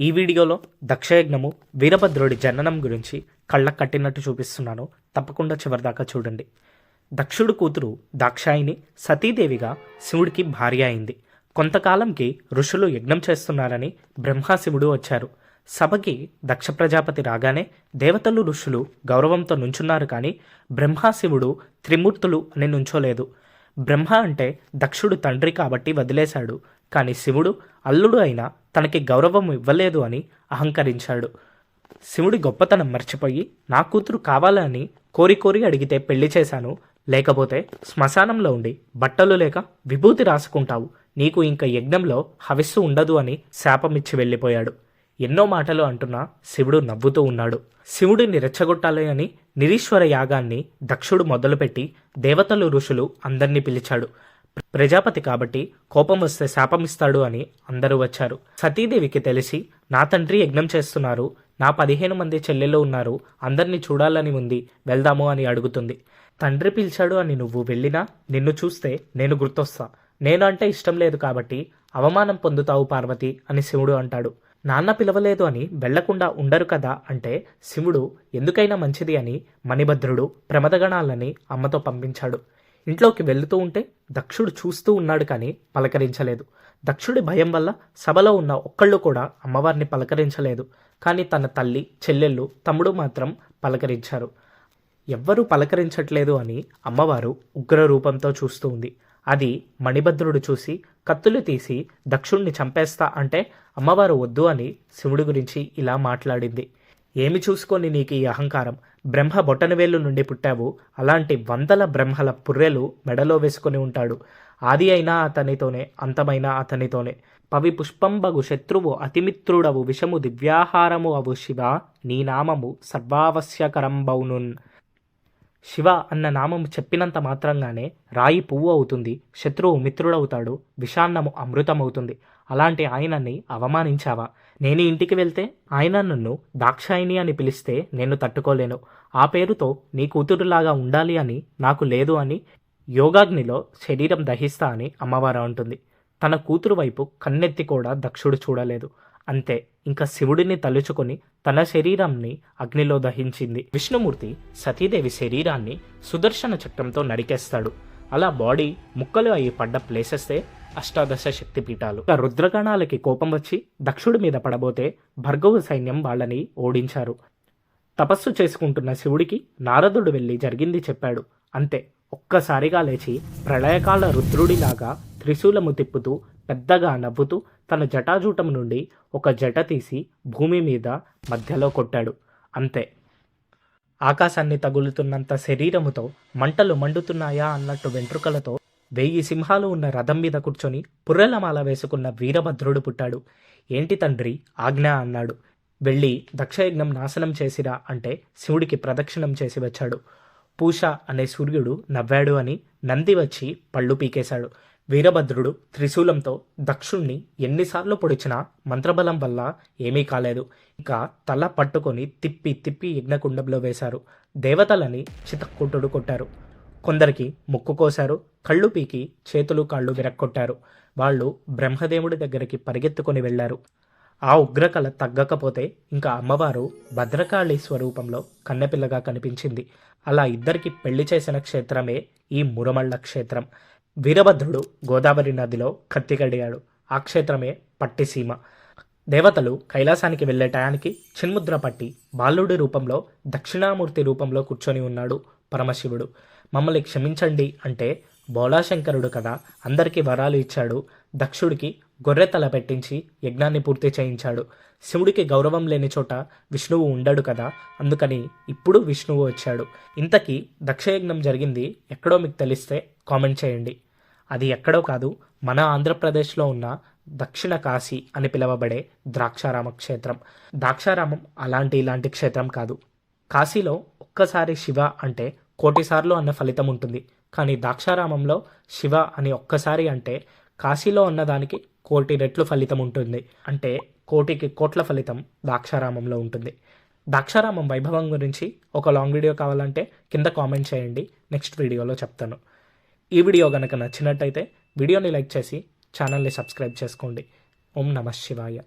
ఈ వీడియోలో దక్షయజ్ఞము వీరభద్రుడి జననం గురించి కళ్ళకు కట్టినట్టు చూపిస్తున్నాను. తప్పకుండా చివరిదాకా చూడండి. దక్షుడు కూతురు దాక్షాయిని సతీదేవిగా శివుడికి భార్య అయింది. కొంతకాలంకి ఋషులు యజ్ఞం చేస్తున్నారని బ్రహ్మశివుడు వచ్చారు. సభకి దక్ష ప్రజాపతి రాగానే దేవతలు ఋషులు గౌరవంతో నుంచున్నారు కానీ బ్రహ్మశివుడు త్రిమూర్తులు అని నుంచోలేదు. బ్రహ్మ అంటే దక్షుడు తండ్రి కాబట్టి వదిలేశాడు. కానీ శివుడు అల్లుడు అయినా తనకి గౌరవం ఇవ్వలేదు అని అహంకరించాడు. శివుడి గొప్పతనం మర్చిపోయి నా కూతురు కావాలని కోరి కోరి అడిగితే పెళ్ళి చేశాను. లేకపోతే శ్మశానంలో ఉండి బట్టలు లేక విభూతి రాసుకుంటావు. నీకు ఇంకా యజ్ఞంలో హవిస్సు ఉండదు అని శాపమిచ్చి వెళ్ళిపోయాడు. ఎన్నో మాటలు అంటున్నా శివుడు నవ్వుతూ ఉన్నాడు. శివుడిని రెచ్చగొట్టాలి అని నిరీశ్వర యాగాన్ని దక్షుడు మొదలుపెట్టి దేవతలు ఋషులు అందర్నీ పిలిచాడు. ప్రజాపతి కాబట్టి కోపం వస్తే శాపమిస్తాడు అని అందరూ వచ్చారు. సతీదేవికి తెలిసి నా తండ్రి యజ్ఞం చేస్తున్నారు. నా పదిహేను మంది చెల్లెళ్ళు ఉన్నారు. అందరినీ చూడాలని ఉంది. వెళ్దాము అని అడుగుతుంది. తండ్రి పిలిచాడు అని నువ్వు వెళ్ళినా నిన్ను చూస్తే నేను గుర్తొస్తా. నేను అంటే ఇష్టం లేదు కాబట్టి అవమానం పొందుతావు పార్వతి అని శివుడు అంటాడు. నాన్న పిలవలేదు అని వెళ్ళకుండా ఉండరు కదా అంటే శివుడు ఎందుకైనా మంచిది అని మణిభద్రుడు ప్రమదగణాలని అమ్మతో పంపించాడు. ఇంట్లోకి వెళుతూ ఉంటే దక్షుడు చూస్తూ ఉన్నాడు కానీ పలకరించలేదు. దక్షుడి భయం వల్ల సభలో ఉన్న ఒక్కళ్ళు కూడా అమ్మవారిని పలకరించలేదు. కానీ తన తల్లి చెల్లెళ్ళు తమ్ముడు మాత్రం పలకరించారు. ఎవ్వరూ పలకరించట్లేదు అని అమ్మవారు ఉగ్ర రూపంతో చూస్తూ ఉంది. అది మణిభద్రుడు చూసి కత్తులు తీసి దక్షుణ్ణి చంపేస్తా అంటే అమ్మవారు వద్దు అని శివుడి గురించి ఇలా మాట్లాడింది. ఏమి చూసుకొని నీకు ఈ అహంకారం? బ్రహ్మ బొటనవేలు నుండి పుట్టావు. అలాంటి వందల బ్రహ్మల పుర్రెలు మెడలో వేసుకొని ఉంటాడు. ఆది అయినా అతనితోనే అంతమైనా అతనితోనే. పవి పుష్పంబగు శత్రువు అతిమిత్రుడవు విషము దివ్యాహారము అవు శివ నీ నామము సర్వావశ్యకరంబౌనున్. శివ అన్న నామం చెప్పినంత మాత్రంగానే రాయి పువ్వు అవుతుంది శత్రువు మిత్రుడవుతాడు విషాన్నము అమృతమవుతుంది. అలాంటి ఆయనని అవమానించావా? నేను ఇంటికి వెళ్తే ఆయన నన్ను దాక్షాయిని అని పిలిస్తే నేను తట్టుకోలేను. ఆ పేరుతో నీ కూతురులాగా ఉండాలి అని నాకు లేదు అని యోగాగ్నిలో శరీరం దహిస్తా అని అమ్మవారు అంటుంది. తన కూతురు వైపు కన్నెత్తి కూడా దక్షుడు చూడలేదు. అంతే. ఇంకా శివుడిని తలుచుకొని తన శరీరాన్ని అగ్నిలో దహించింది. విష్ణుమూర్తి సతీదేవి శరీరాన్ని సుదర్శన చక్రంతో నరికేస్తాడు. అలా బాడీ ముక్కలు అయి పడ్డ ప్లేసెస్తే అష్టాదశ శక్తిపీఠాలు ఇక రుద్రగణాలకి కోపం వచ్చి దక్షుడి మీద పడబోతే భర్గవ సైన్యం వాళ్ళని ఓడించారు. తపస్సు చేసుకుంటున్న శివుడికి నారదుడు వెళ్ళి జరిగింది చెప్పాడు. అంతే. ఒక్కసారిగా లేచి ప్రళయకాల రుద్రుడిలాగా త్రిశూలము తిప్పుతూ పెద్దగా నవ్వుతూ తన జటాజూటం నుండి ఒక జట తీసి భూమి మీద మధ్యలో కొట్టాడు. అంతే. ఆకాశాన్ని తగులుతున్నంత శరీరముతో మంటలు మండుతున్నాయా అన్నట్టు వెంట్రుకలతో వెయ్యి సింహాలు ఉన్న రథం మీద కూర్చొని పుర్రెలమాల వేసుకున్న వీరభద్రుడు పుట్టాడు. ఏంటి తండ్రి? ఆజ్ఞ అన్నాడు. వెళ్ళి దక్షయజ్ఞం నాశనం చేసిరా అంటే శివుడికి ప్రదక్షిణం చేసి వచ్చాడు. పూష అనే సూర్యుడు నవ్వాడు అని నంది వచ్చి పళ్ళు పీకేశాడు. వీరభద్రుడు త్రిశూలంతో దక్షుణ్ణి ఎన్నిసార్లు పొడిచినా మంత్రబలం వల్ల ఏమీ కాలేదు. ఇంకా తల పట్టుకొని తిప్పి తిప్పి యజ్ఞకుండంలో వేశారు. దేవతలని చితక్కుట్టుడు కొట్టారు. కొందరికి ముక్కు కోశారు కళ్ళు పీకి చేతులు కాళ్ళు విరక్కొట్టారు. వాళ్ళు బ్రహ్మదేవుడి దగ్గరికి పరిగెత్తుకొని వెళ్ళారు ఆ ఉగ్రకళ తగ్గకపోతే ఇంకా అమ్మవారు భద్రకాళి స్వరూపంలో కన్నెపిల్లగా కనిపించింది. అలా ఇద్దరికి పెళ్ళి చేసిన క్షేత్రమే ఈ మురమళ్ళ క్షేత్రం. వీరభద్రుడు గోదావరి నదిలో కత్తికడిగాడు ఆ క్షేత్రమే పట్టిసీమ. దేవతలు కైలాసానికి వెళ్ళే టయానికి చిన్ముద్ర పట్టి బాలుడి రూపంలో దక్షిణామూర్తి రూపంలో కూర్చొని ఉన్నాడు పరమశివుడు. మమ్మల్ని క్షమించండి అంటే బోళాశంకరుడు కదా అందరికీ వరాలు ఇచ్చాడు. దక్షుడికి గొర్రె తల పెట్టించి యజ్ఞాన్ని పూర్తి చేయించాడు. శివుడికి గౌరవం లేని చోట విష్ణువు ఉండడు కదా అందుకని ఇప్పుడు విష్ణువు వచ్చాడు. ఇంతకీ దక్షయజ్ఞం జరిగింది ఎక్కడో మీకు తెలిస్తే కామెంట్ చేయండి. అది ఎక్కడో కాదు మన ఆంధ్రప్రదేశ్లో ఉన్న దక్షిణ కాశీ అని పిలువబడే ద్రాక్షారామ క్షేత్రం. ద్రాక్షారామం అలాంటి ఇలాంటి క్షేత్రం కాదు. కాశీలో ఒక్కసారి శివ అంటే కోటిసార్లు అన్న ఫలితం ఉంటుంది. కానీ ద్రాక్షారామంలో శివ అని ఒక్కసారి అంటే కాశీలో ఉన్నదానికి కోటి రెట్లు ఫలితం ఉంటుంది. అంటే కోటికి కోట్ల ఫలితం ద్రాక్షారామంలో ఉంటుంది. ద్రాక్షారామం వైభవం గురించి ఒక లాంగ్ వీడియో కావాలంటే కింద కామెంట్ చేయండి. నెక్స్ట్ వీడియోలో చెప్తాను. ఈ వీడియో కనుక నచ్చినట్టయితే వీడియోని లైక్ చేసి ఛానల్ని సబ్స్క్రైబ్ చేసుకోండి. ఓం నమ శివాయ.